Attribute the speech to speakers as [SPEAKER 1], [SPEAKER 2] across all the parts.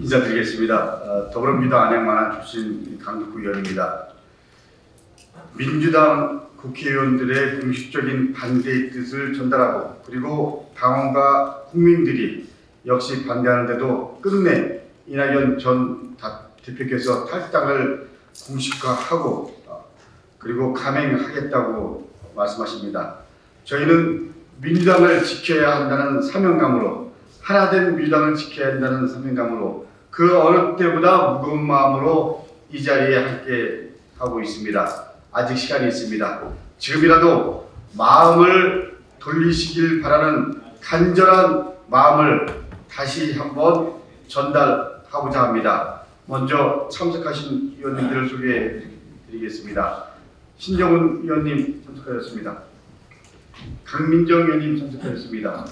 [SPEAKER 1] 인사드리겠습니다. 어, 더불어민주당 안양만화 출신 강덕구 의원입니다. 민주당 국회의원들의 공식적인 반대의 뜻을 전달하고 그리고 당원과 국민들이 역시 반대하는데도 끝내 이낙연 전 다- 대표께서 탈당을 공식화하고 어, 그리고 감행하겠다고 말씀하십니다. 저희는 민주당을 지켜야 한다는 사명감으로 하나된 민주당을 지켜야 한다는 사명감으로 그 어느 때보다 무거운 마음으로 이 자리에 함께 하고 있습니다. 아직 시간이 있습니다. 지금이라도 마음을 돌리시길 바라는 간절한 마음을 다시 한번 전달하고자 합니다. 먼저 참석하신 위원님들을 소개해 드리겠습니다. 신정훈 위원님 참석하셨습니다. 강민정 의원님 참석하셨습니다.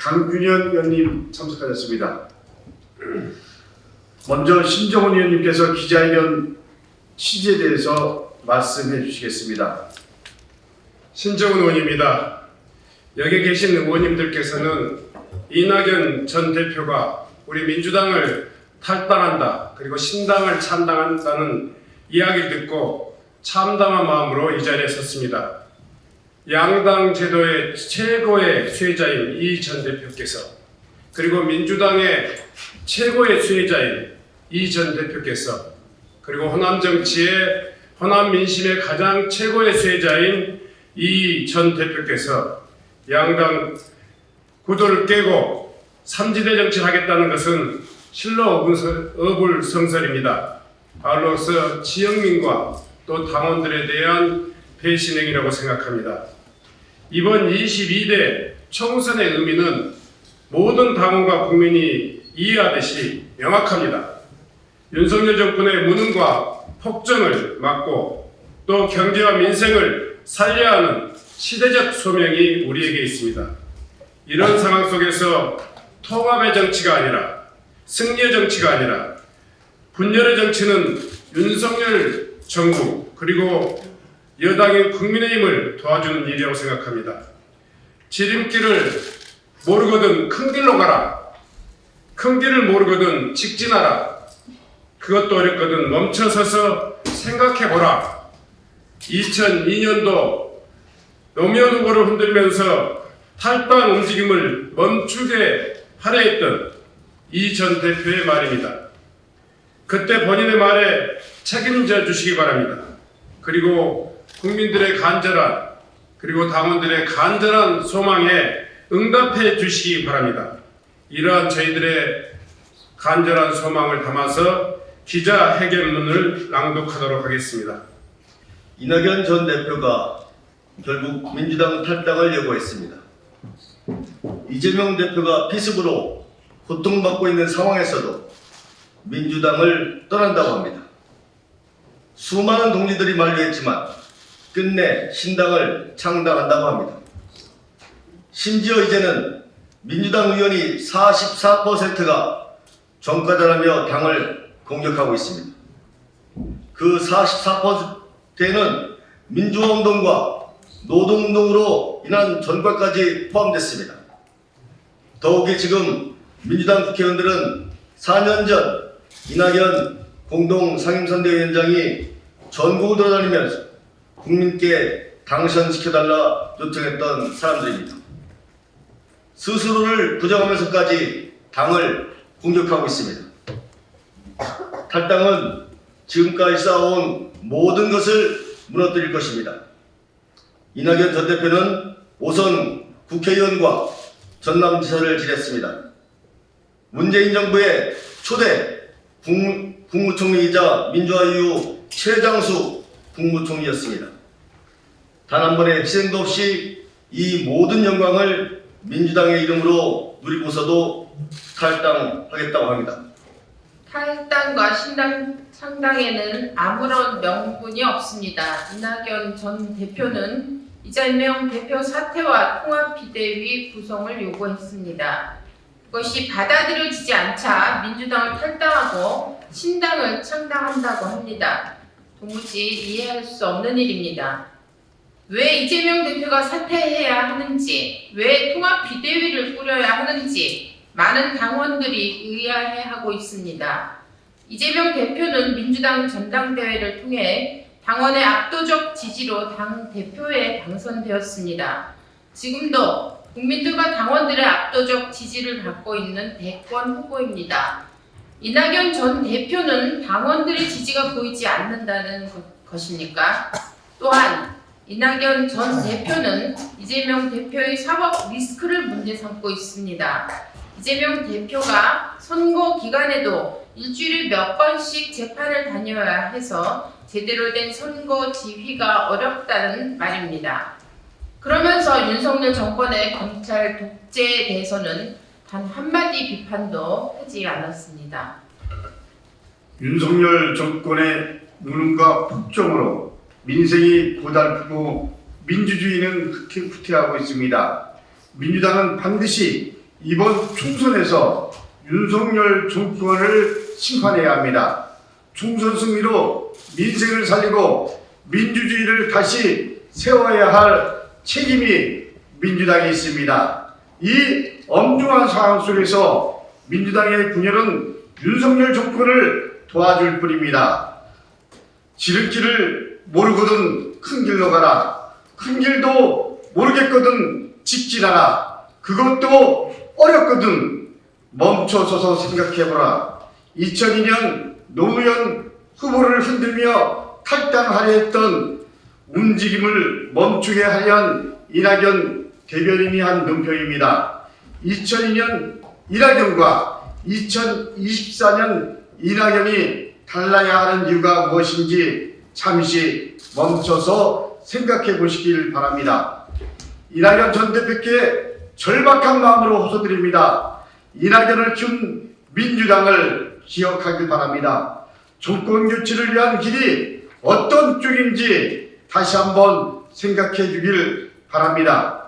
[SPEAKER 1] 강균현 의원님 참석하셨습니다. 먼저 신정훈 의원님께서 기자회견 취지에 대해서 말씀해 주시겠습니다.
[SPEAKER 2] 신정훈 의원입니다. 여기 계신 의원님들께서는 이낙연 전 대표가 우리 민주당을 탈당한다 그리고 신당을 찬당한다는 이야기를 듣고 참담한 마음으로 이 자리에 섰습니다. 양당 제도의 최고의 수혜자인 이 전 대표께서 그리고 민주당의 최고의 수혜자인 이 전 대표께서 그리고 호남 정치의 호남 민심의 가장 최고의 수혜자인 이 전 대표께서 양당 구도를 깨고 삼지대 정치를 하겠다는 것은 실로 어불성- 어불성설입니다. 아울러서 지역민과 또 당원들에 대한 배신행위라고 생각합니다. 이번 22대 총선의 의미는 모든 당원과 국민이 이해하듯이 명확합니다. 윤석열 정권의 무능과 폭정을 막고 또 경제와 민생을 살려야 하는 시대적 소명이 우리에게 있습니다. 이런 상황 속에서 통합의 정치가 아니라 승리의 정치가 아니라 분열의 정치는 윤석열 정부 그리고 여당인 국민의힘을 도와주는 일이라고 생각합니다. 지름길을 모르거든 큰 길로 가라. 큰 길을 모르거든 직진하라. 그것도 어렵거든 멈춰서서 생각해보라. 2002년도 노무현 후보를 흔들면서 탈당 움직임을 멈추게 하려 했던 이 전 대표의 말입니다. 그때 본인의 말에 책임져 주시기 바랍니다. 그리고 국민들의 간절한 그리고 당원들의 간절한 소망에 응답해 주시기 바랍니다. 이러한 저희들의 간절한 소망을 담아서 기자 회견문을 낭독하도록 하겠습니다.
[SPEAKER 3] 이낙연 전 대표가 결국 민주당 탈당을 예고했습니다. 이재명 대표가 피습으로 고통받고 있는 상황에서도 민주당을 떠난다고 합니다. 수많은 동지들이 만류했지만 끝내 신당을 창당한다고 합니다. 심지어 이제는 민주당 의원이 44%가 정가자라며 당을 공격하고 있습니다. 그 44%는 민주화운동과 노동운동으로 인한 전과까지 포함됐습니다. 더욱이 지금 민주당 국회의원들은 4년 전 이낙연 공동 상임선대위원장이 전국을 돌아다니면서 국민께 당선시켜달라 요청했던 사람들입니다. 스스로를 부정하면서까지 당을 공격하고 있습니다. 탈당은 지금까지 쌓아온 모든 것을 무너뜨릴 것입니다. 이낙연 전 대표는 오선 국회의원과 전남지사를 지냈습니다. 문재인 정부의 초대 국, 국무총리이자 민주화 이후 최장수 국무총리였습니다. 단 한 번의 희생도 없이 이 모든 영광을 민주당의 이름으로 누리고서도 탈당하겠다고 합니다.
[SPEAKER 4] 탈당과 신당 창당에는 아무런 명분이 없습니다. 이낙연 전 대표는 이재명 대표 사퇴와 통합비대위 구성을 요구했습니다. 그것이 받아들여지지 않자 민주당을 탈당하고 신당을 창당한다고 합니다. 도무지 이해할 수 없는 일입니다. 왜 이재명 대표가 사퇴해야 하는지, 왜 통합 비대위를 꾸려야 하는지, 많은 당원들이 의아해하고 있습니다. 이재명 대표는 민주당 전당대회를 통해 당원의 압도적 지지로 당 대표에 당선되었습니다. 지금도 국민들과 당원들의 압도적 지지를 받고 있는 대권 후보입니다. 이낙연 전 대표는 당원들의 지지가 보이지 않는다는 것- 것입니까? 또한 이낙연 전 대표는 이재명 대표의 사법 리스크를 문제 삼고 있습니다. 이재명 대표가 선거 기간에도 일주일에 몇 번씩 재판을 다녀야 해서 제대로 된 선거 지휘가 어렵다는 말입니다. 그러면서 윤석열 정권의 검찰 독재에 대해서는 단 한마디 비판도 하지 않았습니다.
[SPEAKER 1] 윤석열 정권의 무능과 폭정으로 민생이 고달프고 민주주의는 후퇴, 후퇴하고 있습니다. 민주당은 반드시 이번 총선에서 윤석열 정권을 심판해야 합니다. 총선 승리로 민생을 살리고 민주주의를 다시 세워야 할 책임이 민주당에 있습니다. 이 엄중한 상황 속에서 민주당의 분열은 윤석열 정권을 도와줄 뿐입니다. 지름길을 모르거든 큰 길로 가라. 큰 길도 모르겠거든 직진하라. 그것도 어렵거든 멈춰서서 생각해보라. 2002년 노무현 후보를 흔들며 탈당하려 했던 움직임을 멈추게 하려는 이낙연 대변인이 한 논평입니다. 2002년 이낙연과 2024년 이낙연이 달라야 하는 이유가 무엇인지 잠시 멈춰서 생각해 보시길 바랍니다. 이낙연 전 대표께 절박한 마음으로 호소드립니다. 이낙연을 키운 민주당을 기억하길 바랍니다. 정권 교체를 위한 길이 어떤 쪽인지 다시 한번 생각해 주길 바랍니다.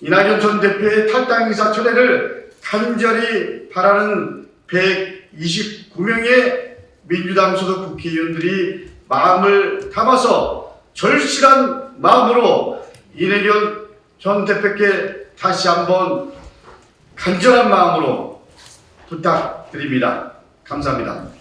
[SPEAKER 1] 이낙연 전 대표의 탈당 의사 철회를 간절히 바라는 129명의 민주당 소속 국회의원들이 마음을 담아서 절실한 마음으로 이낙연 전 대표께 다시 한번 간절한 마음으로 부탁드립니다. 감사합니다.